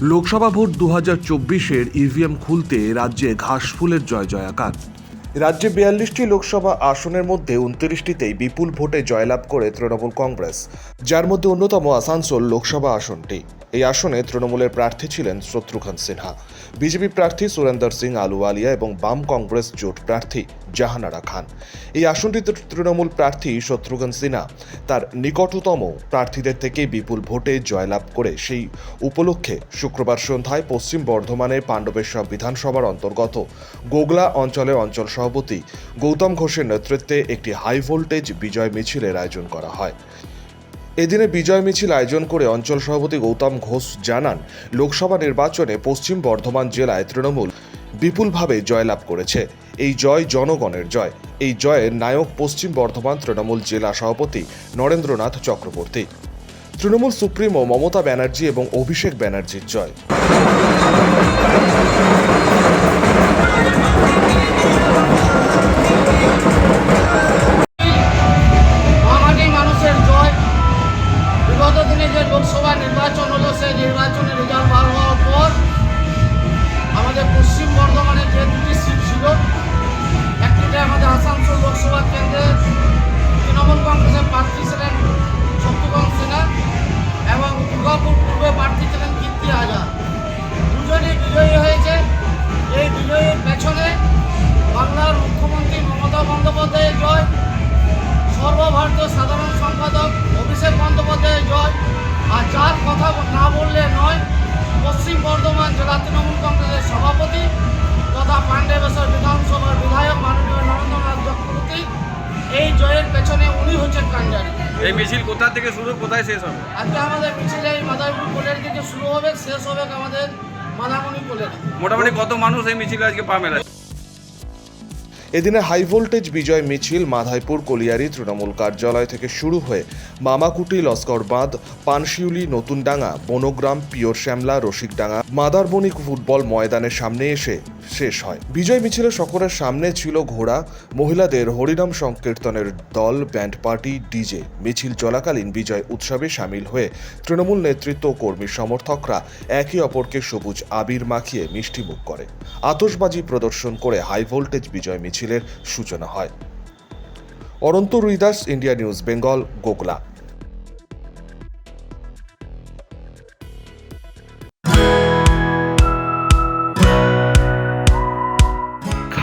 Lok Sabha vote দু হাজার চব্বিশের ইভিএম খুলতে রাজ্যে ঘাসফুলের জয় জয়াকার। রাজ্যে বিয়াল্লিশটি লোকসভা আসনের মধ্যে উনত্রিশটিতেই বিপুল ভোটে জয়লাভ করে তৃণমূল কংগ্রেস, যার মধ্যে অন্যতম আসানসোল লোকসভা আসনটি। এই আসনে তৃণমূলের প্রার্থী ছিলেন শত্রুঘ্ন সিনহা। বিজেপি প্রার্থী সুরেন্দর সিং আলুওয়ালিয়া এবং বাম কংগ্রেস জোট প্রার্থী জাহানারা খান। এই আসনটিতে তৃণমূল প্রার্থী শত্রুঘ্ন সিনহা তার নিকটতম প্রার্থীদের থেকে বিপুল ভোটে জয়লাভ করে সেই উপলক্ষে শুক্রবার সন্ধ্যায় পশ্চিম বর্ধমানের পাণ্ডবেশ্বর বিধানসভার অন্তর্গত গোগলা অঞ্চলের অঞ্চল সভাপতি গৌতম ঘোষের নেতৃত্বে একটি হাই ভোল্টেজ বিজয় মিছিলের আয়োজন করা হয়। এদিনে বিজয় মিছিল আয়োজন করে অঞ্চল সভাপতি গৌতম ঘোষ জানান, লোকসভা নির্বাচনে পশ্চিম বর্ধমান জেলায় তৃণমূল বিপুলভাবে জয়লাভ করেছে। এই জয় জনগণের জয়। এই জয়ের নায়ক পশ্চিম বর্ধমান তৃণমূল জেলা সভাপতি নরেন্দ্রনাথ চক্রবর্তী। তৃণমূল সুপ্রিমো মমতা ব্যানার্জি এবং অভিষেক ব্যানার্জির জয়। আর যার কথা না বললে নয়। পশ্চিম বর্ধমান জেলা তৃণমূল কংগ্রেসের সভাপতি তথা পাণ্ডেবেশ্বর বিধানসভার বিধায়ক মাননীয় নরেন্দ্রনাথ চক্রবর্তী। এই জয়ের পেছনে উনি হচ্ছেন কাঞ্জারি এই মিছিল কোথা থেকে শুরু কোথায় শেষ হবে? আজকে আমাদের মিছিল এই মাদারপুর কোলের দিকে শুরু হবে শেষ হবে আমাদের মাদামণি কোলের মোটামুটি কত মানুষ এই মিছিল আজকে পা মেলায় এদিনে হাই ভোল্টেজ বিজয় মিছিল মাধাইপুর কলিয়ারি তৃণমূল কার্যালয় থেকে শুরু হয়ে মামাকুটি লস্কর বাঁধ পানশিউলি, নতুনডাঙ্গা, বনগ্রাম পিওর শ্যামলা রসিকডাঙ্গা মাদারবণিক ফুটবল ময়দানের সামনে এসে শেষ হয়। বিজয় মিছিলের সকলের সামনে ছিল ঘোড়া। মহিলাদের হরিনাম সংকীর্তনের দল, ব্যান্ড পার্টি, ডিজে। মিছিল চলাকালীন বিজয় উৎসবে সামিল হয়ে তৃণমূল নেতৃত্ব ও কর্মী সমর্থকরা একে অপরকে সবুজ আবির মাখিয়ে মিষ্টি মিষ্টিমুখ করে। আতশবাজি প্রদর্শন করে হাই ভোল্টেজ বিজয় মিছিলের সূচনা হয়। Ananta Ruidas, India news, Bengal Gogla